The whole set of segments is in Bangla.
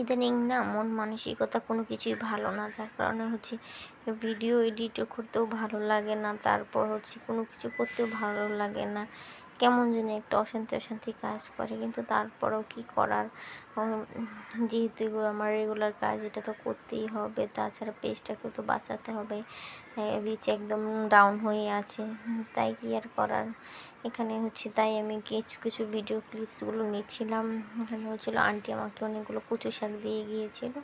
ইদানিং না মন মানসিকতা কোনো কিছুই ভালো না, যার কারণে হচ্ছে ভিডিও এডিটও করতেও ভালো লাগে না, তারপর হচ্ছে কোনো কিছু করতেও ভালো লাগে না। কেমন যেন একটা অশান্তি অশান্তি কাজ করে, কিন্তু তারপরেও কি করার? যেহেতু এগুলো আমার রেগুলার কাজ, এটা তো করতেই হবে। তাছাড়া পেজটাকেও তো বাঁচাতে হবে। রিচ একদম ডাউন হয়ে আছে। তাই কি আর করার? এখানে হচ্ছে তাই আমি কিছু কিছু ভিডিও ক্লিপসগুলো নিচ্ছিলাম। এখানে হচ্ছিল আন্টি আমাকে অনেকগুলো কচু শাক দিয়ে গিয়েছিল।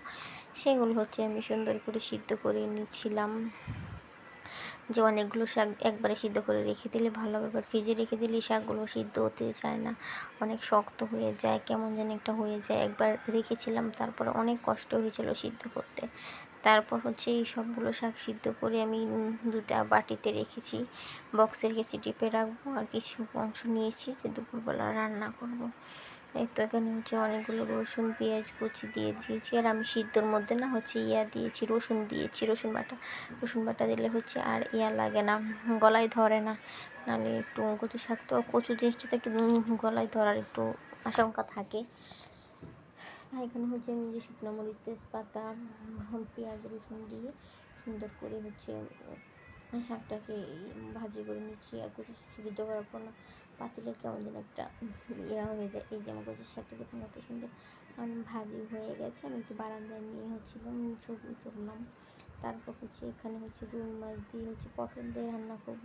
সেগুলো হচ্ছে আমি সুন্দর করে সিদ্ধ করে নিচ্ছিলাম। যে অনেকগুলো শাক একবারে সিদ্ধ করে রেখে দিলে ভালো এবার ফ্রিজে রেখে দিলে শাকগুলো সিদ্ধ হতে চায় না। অনেক শক্ত হয়ে যায়, কেমন যেন একটা হয়ে যায়। একবার রেখেছিলাম, তারপরে অনেক কষ্ট হয়েছিল সিদ্ধ করতে। তারপর হচ্ছে এই সবগুলো শাক সিদ্ধ করে আমি দুটা বাটিতে রেখেছি। বক্সে রেখেছি, টিপে রাখব আর কিছু অংশ নিয়েছি যে দুপুরবেলা রান্না করব। তো এখানে হচ্ছে অনেকগুলো রসুন, পেঁয়াজ, কুচি দিয়ে দিয়েছি। আর আমি সিদ্ধর মধ্যে না হচ্ছে ইয়া দিয়েছি, রসুন দিয়েছি, রসুন বাটা। রসুন বাটা দিলে হচ্ছে আর ইয়া লাগে না, গলায় ধরে না। নাহলে একটু কচু শাক তো, কচু জিনিসটা তো একটু গলায় ধরার একটু আশঙ্কা থাকে। আর এখানে হচ্ছে আমি যে শুকনো মরিচ, তেজপাতা, পেঁয়াজ, রসুন দিয়ে সুন্দর করে হচ্ছে শাকটাকে ভাজি করে নিচ্ছি আর কচু সিদ্ধ করার পর না পাতিলের কেমন যেন একটা ইয়া হয়ে যায়। এই যে আমার কচু শাকটা দেখুন কত সুন্দর। ভাজি হয়ে গেছে, আমি একটু বারান্দায় নিয়ে হচ্ছিলাম ছবি তুললাম। তারপর হচ্ছে এখানে হচ্ছে রুই মাছ দিয়ে হচ্ছে পটল দিয়ে রান্না করব।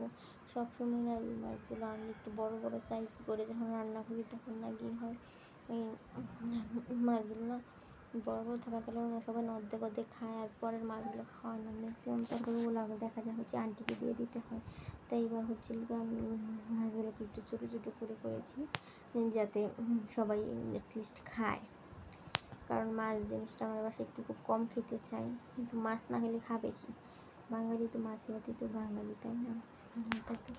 সবসময় না রুই মাছগুলো আনলে একটু বড় বড় সাইজ করে যখন রান্না করি তখন না গিয়ে হয় মাছগুলো না বড় বড় কারণে না সবাই অর্ধেক অর্ধেক খায় আর পরের মাছগুলো খাওয়ায় না। ম্যাক্সিমাম তরকারিগুলো আগে দেখা যায় হচ্ছে আন্টিকে দিয়ে দিতে হয়। তাই এবার হচ্ছে আমি মাছগুলোকে একটু ছোটো ছোটো করে করেছি, যাতে সবাই অ্যাটলিস্ট খায়। কারণ মাছ জিনিসটা আমার বাসায় একটু খুব কম খেতে চাই কিন্তু মাছ না খেলে খাবে কি? বাঙালি তো মাছ জাতি তো বাঙালি, তাই না? তাই তো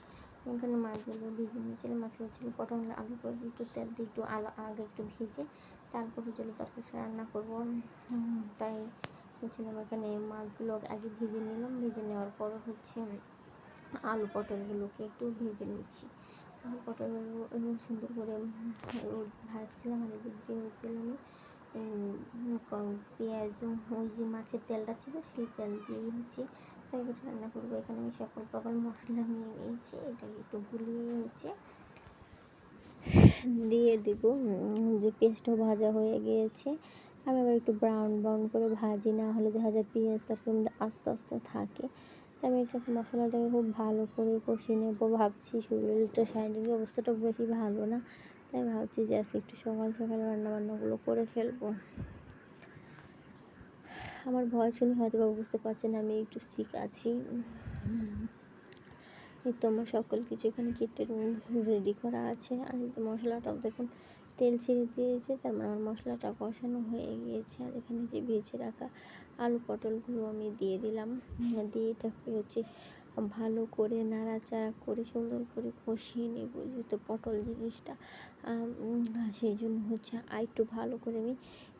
এখানে মাছগুলো ভিজে নিয়েছিলাম মাছগুলো ছিল পটল আলু করে একটু তেল দিয়ে একটু আলো, আগে একটু ভেজে তারপর হচ্ছে তরকারিটা রান্না করব। তাই হচ্ছিলাম এখানে মাছগুলো আগে ভেজে নিলাম। ভেজে নেওয়ার পর হচ্ছে আলু পটলগুলোকে একটু ভেজে নিচ্ছি। আলু পটলগুলো সুন্দর করে ভাজছিলাম আর এদিক দিয়ে হচ্ছিলাম পেঁয়াজ, ওই যে মাছের তেলটা ছিল সেই তেল দিয়েই হচ্ছে তরকারিটা রান্না করব। এখানে আমি সকল প্রকার মশলা নিয়ে নিয়েছি, এটাকে একটু গুলিয়ে হচ্ছে দিয়ে দিব। যে পেস্টও ভাজা হয়ে গিয়েছে। আমি আবার একটু ব্রাউন ব্রাউন করে ভাজি, না হলে দেখা যায় পেঁয়াজ তরকারির মধ্যে আস্তে আস্তে থাকে। তাই আমি এটাকে মশলাটাকে খুব ভালো করে কষিয়ে নেব। ভাবছি শরীরটা শারীরিক অবস্থাটা বেশি ভালো না। তাই ভাবছি যে আজকে একটু সকাল সকাল রান্নাবান্নাগুলো করে ফেলব। আমার ভয় শুনে হয়তো বা বুঝতে পারছেন আমি একটু সিক আছি। তো আমার সকল কিছু এখানে কেটে রেডি করা আছে। আর এই যে মশলাটাও দেখুন, তেল ছেড়ে দিয়েছে তার মানে আমার মশলাটা কষানো হয়ে গিয়েছে। আর এখানে যে ভেজে রাখা আলু পটলগুলো আমি দিয়ে দিলাম। দিয়ে এটাকে হচ্ছে ভালো করে নাড়াচাড়া করে, সুন্দর করে কষিয়ে নেব যেহেতু পটল জিনিসটা। সেই জন্য হচ্ছে আর একটু ভালো করে আমি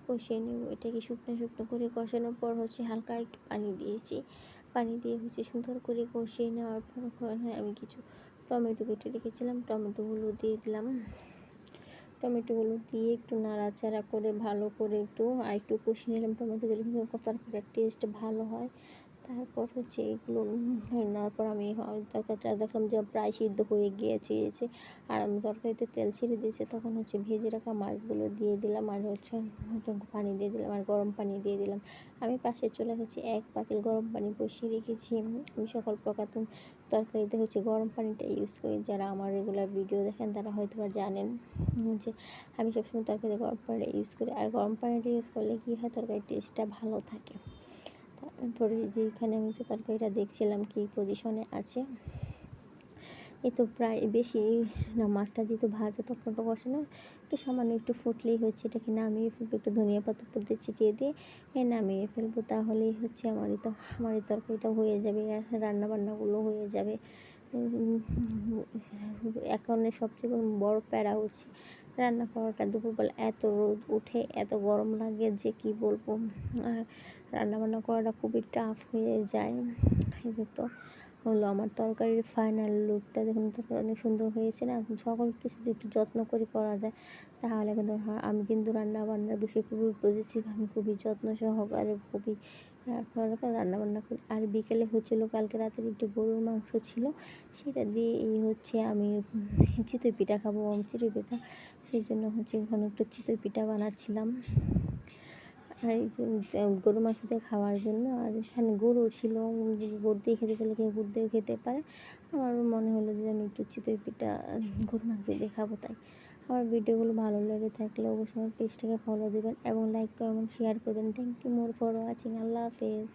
কষিয়ে নেব। এটাকে শুকনো শুকনো করে কষানোর পর হচ্ছে হালকা একটু পানি দিয়েছি। পানি দিয়ে হচ্ছে সুন্দর করে কষিয়ে নেওয়ার পর ওখানে আমি কিছু টমেটো কেটে রেখেছিলাম। টমেটোগুলো দিয়ে দিলাম। টমেটোগুলো দিয়ে একটু নাড়াচাড়া করে, ভালো করে একটু, আর একটু কষিয়ে নিলাম টমেটো দিলে কিন্তু তরকারিটার টেস্ট ভালো হয়। তারপর হচ্ছে এগুলো নেওয়ার পর আমি তরকারিটা দেখলাম যে প্রায় সিদ্ধ হয়ে গিয়েছে আর আমি তরকারিতে তেল ছেড়ে দিয়েছে, তখন হচ্ছে ভেজে রাখা মাছগুলো দিয়ে দিলাম আর হচ্ছে পানি দিয়ে দিলাম আর গরম পানি দিয়ে দিলাম। আমি পাশে চলে হচ্ছে এক পাতিল গরম পানি বসিয়ে রেখেছি, আমি সকল প্রকার তরকারিতে হচ্ছে গরম পানিটা ইউজ করি, যারা আমার রেগুলার ভিডিও দেখেন তারা হয়তো বা জানেন যে আমি সবসময় তরকারিতে গরম পানিটা ইউজ করি, আর গরম পানিটা ইউজ করলে কী হয়? তরকারির টেস্টটা ভালো থাকে। তারপরে যে এখানে আমি তো তরকারিটা দেখছিলাম কি পজিশনে আছে। এ তো প্রায় বেশি না, মাছটা যেহেতু ভাজা তরকারিটা না একটু সামান্য একটু ফুটলেই হচ্ছে, এটাকে নামিয়ে ফেলব, একটু ধনিয়া পাতা উপর দিয়ে ছিটিয়ে দিয়ে এ নামিয়ে ফেলব, তাহলেই হচ্ছে আমারই তো, আমার এই তরকারিটা হয়ে যাবে রান্না বান্নাগুলো হয়ে যাবে। এখন সবচেয়ে বড় প্যারা হচ্ছে রান্না করাটা দুপুরবেলা এত রোদ উঠে এত গরম লাগে যে কি বলব? রান্না বান্না করাটা খুবই টাফ হয়ে যায়। এই তো হলো আমার তরকারির ফাইনাল লুকটা দেখুন অনেক সুন্দর হয়েছে না? সকল কিছু একটু যত্ন করে করা যায়, তাহলে কিন্তু আমি কিন্তু রান্না বান্নার বিষয়ে খুবই পজিটিভ আমি খুবই যত্ন সহকারে, খুবই রান্না বান্না করি। আর বিকেলে হচ্ছিল, কালকে রাতের একটু গরুর মাংস ছিল, সেটা দিয়ে এই হচ্ছে আমি চিতই পিঠা খাব চিতই পিঠা। সেই জন্য হচ্ছে ওখানে একটু চিতই পিঠা বানাচ্ছিলাম। আর এই যে গরু মাংস দিয়ে খাওয়ার জন্য, আর এখানে গরু ছিল গরু দিয়ে খেতে চাইলে কেউ গরু দিয়েও খেতে পারে। আমার মনে হলো যে আমি একটু চিতই পিঠা গরু মাংস দিয়ে খাব তাই। আমার ভিডিওগুলো ভালো লেগে থাকলে অবশ্যই আমার পেজটাকে ফলো দেবেন এবং লাইক কমেন্ট শেয়ার করবেন। Thank you more for watching আল্লাহ হাফেজ।